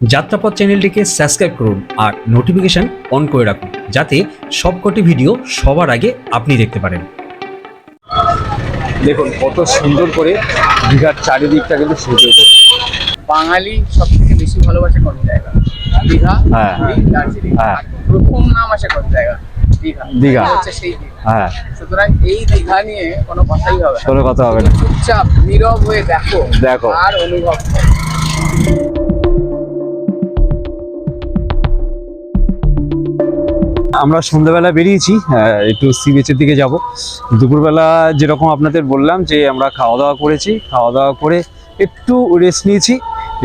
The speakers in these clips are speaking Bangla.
যাত্রাপথ চ্যানেলটিকে সাবস্ক্রাইব করুন আর নোটিফিকেশন অন করে রাখুন যাতে সবকটি ভিডিও সবার আগে আপনি দেখতে পারেন দেখুন কত সুন্দর করে দীঘার চারিদিকটা কিন্তু সেজে উঠেছে বাঙালি সব থেকে বেশি ভালোবাসে কোন জায়গা দীঘা হ্যাঁ। দার্জিলিং হ্যাঁ। প্রথম নাম আসে কোন জায়গা দীঘা দীঘা। হচ্ছে সেই দীঘা হ্যাঁ সুতরাং এই দীঘা নিয়ে কোনো কথাই হবে না কোনো কথা হবে না চুপচাপ নীরব হয়ে দেখো দেখো। আর অনুভব করো। আমরা সন্ধ্যাবেলা বেরিয়েছি একটু সি বিচের দিকে যাব। দুপুরবেলা যেরকম আপনাদের বললাম যে আমরা খাওয়া দাওয়া করেছি, খাওয়া দাওয়া করে একটু রেস্ট নিয়েছি।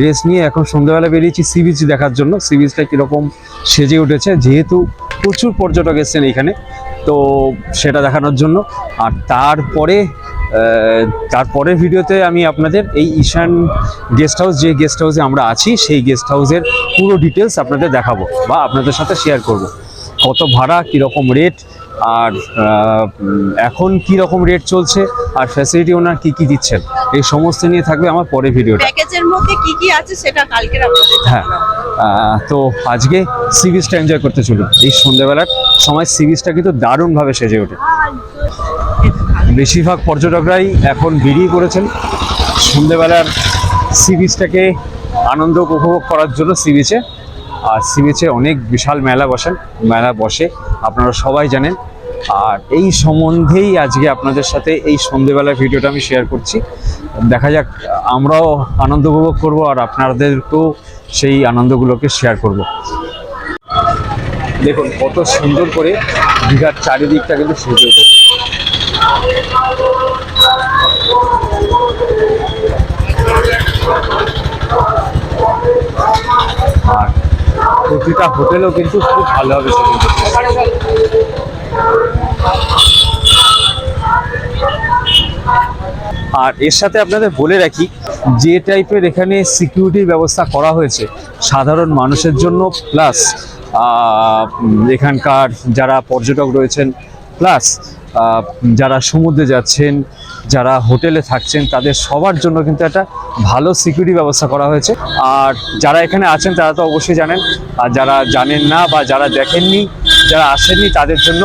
রেস্ট নিয়ে এখন সন্ধ্যাবেলা বেরিয়েছি সি বিচ দেখার জন্য। সি বিচটা কীরকম সেজে উঠেছে, যেহেতু প্রচুর পর্যটক এসছেন এখানে, তো সেটা দেখানোর জন্য। আর তারপরে তারপরের ভিডিওতে আমি আপনাদের এই ঈশান গেস্ট হাউস যে গেস্ট হাউসে আমরা আছি, সেই গেস্ট হাউসের পুরো ডিটেলস আপনাদের দেখাবো বা আপনাদের সাথে শেয়ার করব। কত ভাড়া কীরকম রেট আর এখন কী রকম রেট চলছে আর ফ্যাসিলিটি ওনার কী কী দিচ্ছেন এই সমস্ত নিয়ে থাকবে আমার পরের ভিডিওটা প্যাকেজের মধ্যে কি কি আছে সেটা কালকে হ্যাঁ তো আজকে সি বিচটা এনজয় করতে চলুন। এই সন্ধ্যেবেলার সময় সি বিচটা কিন্তু দারুণভাবে সেজে ওঠে। বেশিরভাগ পর্যটকরাই এখন বেরিয়ে পড়েছেন। সন্ধ্যেবেলার সি বিচটাকে আনন্দ উপভোগ করার জন্য সি বিচে আর সি বিচে অনেক বিশাল মেলা বসেন মেলা বসে, আপনারা সবাই জানেন। আর এই সম্বন্ধেই আজকে আপনাদের সাথে এই সন্ধেবেলার ভিডিওটা আমি শেয়ার করছি। দেখা যাক, আমরাও আনন্দ উপভোগ করব আর আপনাদেরকেও সেই আনন্দগুলোকে শেয়ার করব। দেখুন, কত সুন্দর করে দীঘার চারিদিকটা কিন্তু সেজে উঠেছে। আর প্রতিটা হোটেলও কিন্তু খুব সেজে উঠেছে আর এর সাথে আপনাদের বলে রাখি, যে টাইপের এখানে সিকিউরিটির ব্যবস্থা করা হয়েছে, সাধারণ মানুষের জন্য প্লাস এখানকার যারা পর্যটক রয়েছেন প্লাস যারা সমুদ্রে যাচ্ছেন যারা হোটেলে থাকছেন, তাদের সবার জন্য কিন্তু একটা ভালো সিকিউরিটি ব্যবস্থা করা হয়েছে। আর যারা এখানে আছেন, তারা তো অবশ্যই জানেন। আর যারা জানেন না বা যারা দেখেননি, যারা আসেননি, তাদের জন্য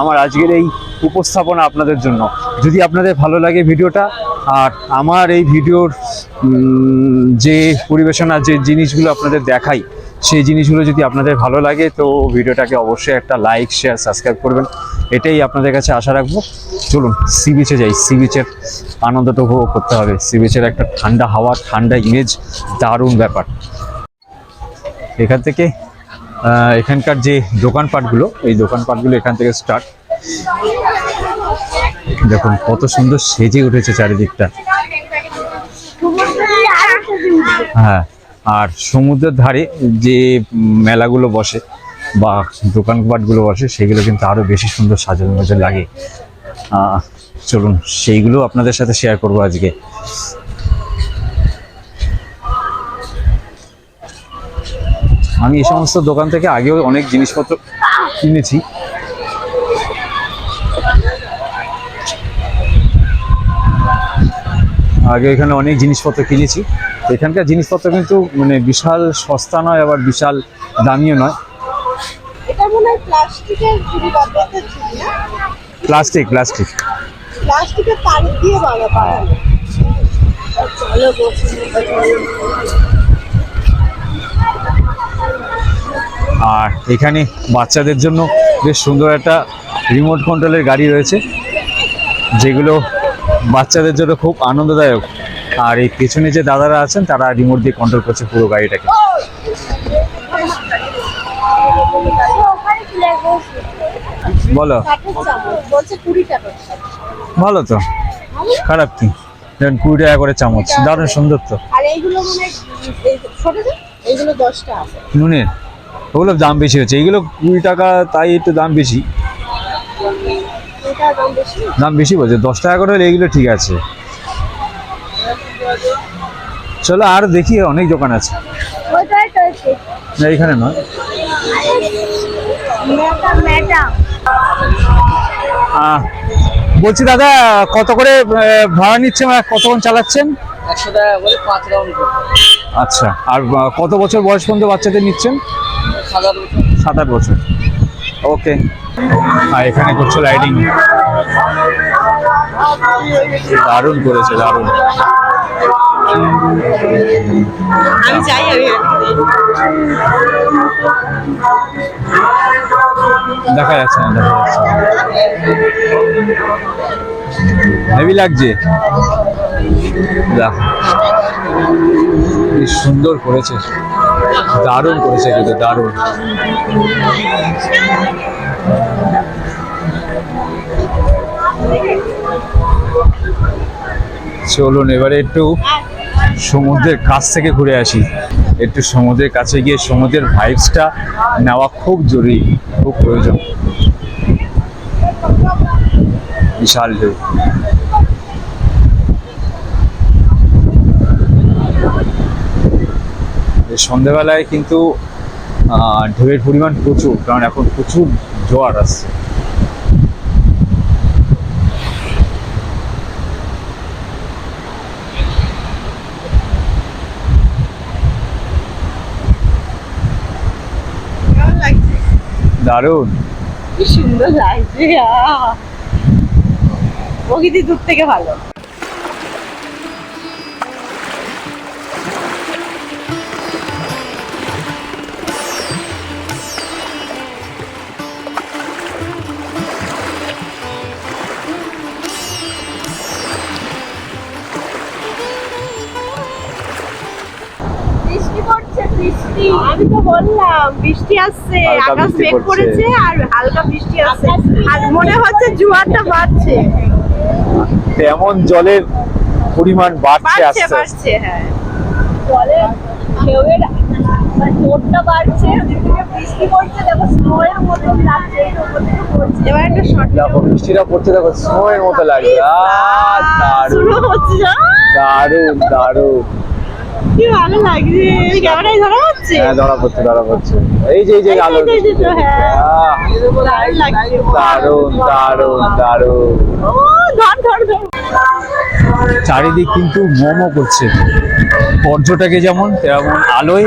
আমার আজকের এই উপস্থাপনা আপনাদের জন্য। যদি আপনাদের ভালো লাগে ভিডিওটা, আর আমার এই ভিডিওর যে পরিবেশনা, যে জিনিসগুলো আপনাদের দেখাই সেই জিনিসগুলো যদি আপনাদের ভালো লাগে, তো ভিডিওটাকে অবশ্যই একটা লাইক শেয়ার সাবস্ক্রাইব করবেন। এটাই আপনাদের কাছে আশা রাখব। চলুন সি বিচে যাই। সি বিচের আনন্দটা উপভোগ করতে হবে। সি বিচের একটা ঠান্ডা হাওয়া, ঠান্ডা ইমেজ দারুণ ব্যাপার। এখান থেকে এখানকার যে দোকানপাটগুলো এই দোকানপাটগুলো এখান থেকে স্টার্ট দেখুন, কত সুন্দর সেজে উঠেছে চারিদিকটা। হ্যাঁ। আর সমুদ্রের ধারে যে মেলাগুলো বসে বা দোকানপাটগুলো বসে, সেগুলো কিন্তু আরও বেশি সুন্দর সাজানো মজা লাগে। চলুন, সেইগুলো আপনাদের সাথে শেয়ার করব আজকে। আমি এই সমস্ত দোকান থেকে আগেও অনেক জিনিসপত্র কিনেছি। আগে এখানে অনেক জিনিসপত্র কিনেছি। এখানকার জিনিসপত্র কিন্তু মানে বিশাল সস্তা নয় আবার বিশাল দামিও নয়। Plastic plastic. প্লাস্টিকের তার দিয়ে বানানো। আর এখানে বাচ্চাদের জন্য বেশ সুন্দর একটা রিমোট কন্ট্রোলের গাড়ি রয়েছে যেগুলো বাচ্চাদের জন্য খুব আনন্দদায়ক। আর এই পেছনে যে দাদারা আছেন, তারা রিমোট দিয়ে কন্ট্রোল করছে পুরো গাড়িটাকে। বলো। ভালো তো। খারাপ কি? যেমন কুড়ি টাকা করে চামচ। দারুণ সুন্দর তো। নুনের? ওগুলো দাম বেশি হচ্ছে। এইগুলো কুড়ি টাকা, তাই একটু দাম বেশি দাম বেশি। দাম বেশি বলছে। দশ টাকা করে হলে এইগুলো ঠিক আছে। চলো আর দেখি অনেক দোকান আছে। ওইটাই তো হচ্ছে না এখানে নয়। বলছি দাদা কত করে ভাড়া নিচ্ছে কতক্ষণ চালাচ্ছেন? আচ্ছা আর কত বছর বয়স পর্যন্ত বাচ্চাদের নিচ্ছেন? সাত আট বছর। ওকে। আর এখানে করছ রাইডিং দারুণ করেছে দারুণ। আমি চাই আমি দেখা যাচ্ছে না, দেখা যাচ্ছে হেভি লাগছে। কি সুন্দর করেছে। দারুণ করেছে কিন্তু, দারুণ। চলুন এবারে একটু সমুদ্রের কাছ থেকে ঘুরে আসি। একটু সমুদ্রের কাছে গিয়ে সমুদ্রের ভাইবসটা নেওয়া খুব জরুরি, খুব প্রয়োজন। বিশাল ঢেউ। এই সন্ধেবেলায় কিন্তু ঢেউয়ের পরিমাণ প্রচুর, কারণ এখন প্রচুর জোয়ার আসছে। দারুণ কি সুন্দর লাগছে আহ! প্রকৃতি দূর থেকে ভালো বৃষ্টি আমি তো বললাম বৃষ্টি আসছে আকাশ মেঘ করেছে। আর হালকা বৃষ্টি আসছে। আর মনে হচ্ছে জোয়ারটা বাড়ছে। তেমন জলের পরিমাণ বাড়ছে আস্তে বাড়ছে হ্যাঁ। জলের ঢেউয়ের জোরটা বাড়ছে বৃষ্টি পড়ছে দেখো স্নোয়ের মতো লাগছে এবার একটা শর্ট দেখো বৃষ্টিটা পড়ছে দেখো স্নোয়ের মতো লাগছে আহ, দারুণ। দারুণ দারুণ। কি ভালো লাগছে ক্যামেরায় ধরা হ্যাঁ ধরা পড়ছে ধরা পড়ছে এই যে এই যে আলো দারুণ দারুণ। ও ধর ধর ধর। চারিদিক কিন্তু মোমো করছে। পর্যটকে যেমন তেমন আলোয়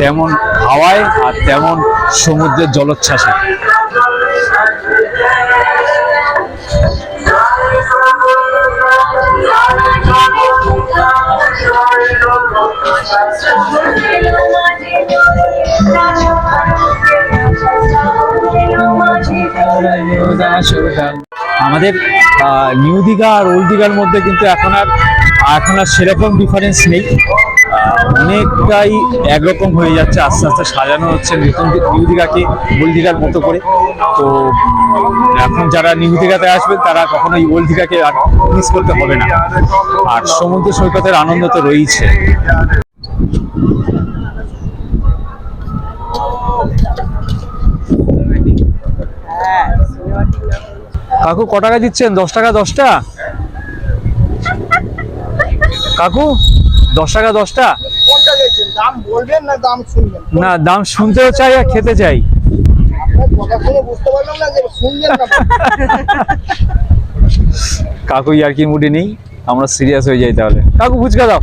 তেমন হাওয়ায় আর তেমন সমুদ্রের জলোচ্ছ্বাসে। আমাদের নিউ দীঘা আর ওল্ড দীঘার মধ্যে কিন্তু এখন আর এখন আর সেরকম ডিফারেন্স নেই। অনেকটাই একরকম হয়ে যাচ্ছে, আস্তে আস্তে সাজানো হচ্ছে নতুন নিউ দীঘাকে ওল্ড দীঘার মতো করে। তো এখন যারা নিউ দীঘাতে আসবেন, তারা কখনোই ওল্ড দীঘাকে আর মিস করতে হবে না। আর সমুদ্র সৈকতের আনন্দ তো রয়েছে কাকু, ক টাকা দিচ্ছেন? দশ টাকা, দশটা? কাকু, দশ টাকা, দশটা? না, দাম শুনতেও চাই আর খেতে চাই। কাকু আর কি মুডে নেই? আমরা সিরিয়াস হয়ে যাই তাহলে। কাকু, ফুচকা দাও।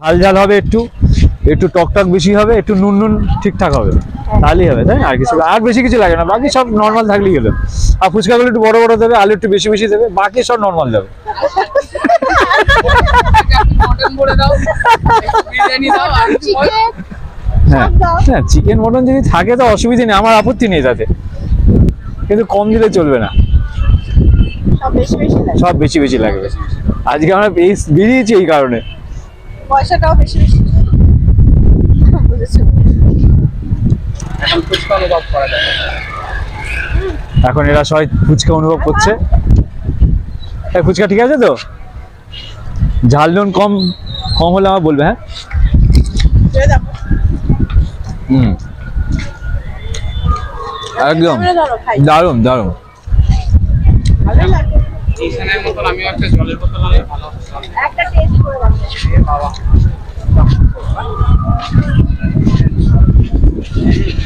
ঝাল ঝাল হবে একটু। একটু টক টক বেশি হবে একটু নুন নুন ঠিকঠাক হবে। তাহলেই হবে তাই? আর কিছু আর বেশি কিছু লাগে না বাকি সব নর্মাল থাকলেই হলো। আর ফুচকাগুলো একটু বড় বড় দেবে আলু একটু বেশি বেশি দেবে বাকি সব নর্মাল দেবে। হ্যাঁ হ্যাঁ চিকেন মটন যদি থাকে তো অসুবিধা নেই আমার আপত্তি নেই তাতে। কিন্তু কম দিলে চলবে না। সব বেশি বেশি সব বেশি বেশি লাগবে আজকে আমরা বেশ- বেরিয়েছি এই কারণে। পয়সাটাও বেশি বেশি বুঝেছ এখন ফুচকা অনুভব করা যায় এখন এরা সবাই ফুচকা অনুভব করছে। এই ফুচকা ঠিক আছে তো? ঝাল নুন কম কম হলে আমার বলবে হ্যাঁ? হুম। একদম। দারুণ দারুণ। একটা টেস্ট করে よろしくお願いします。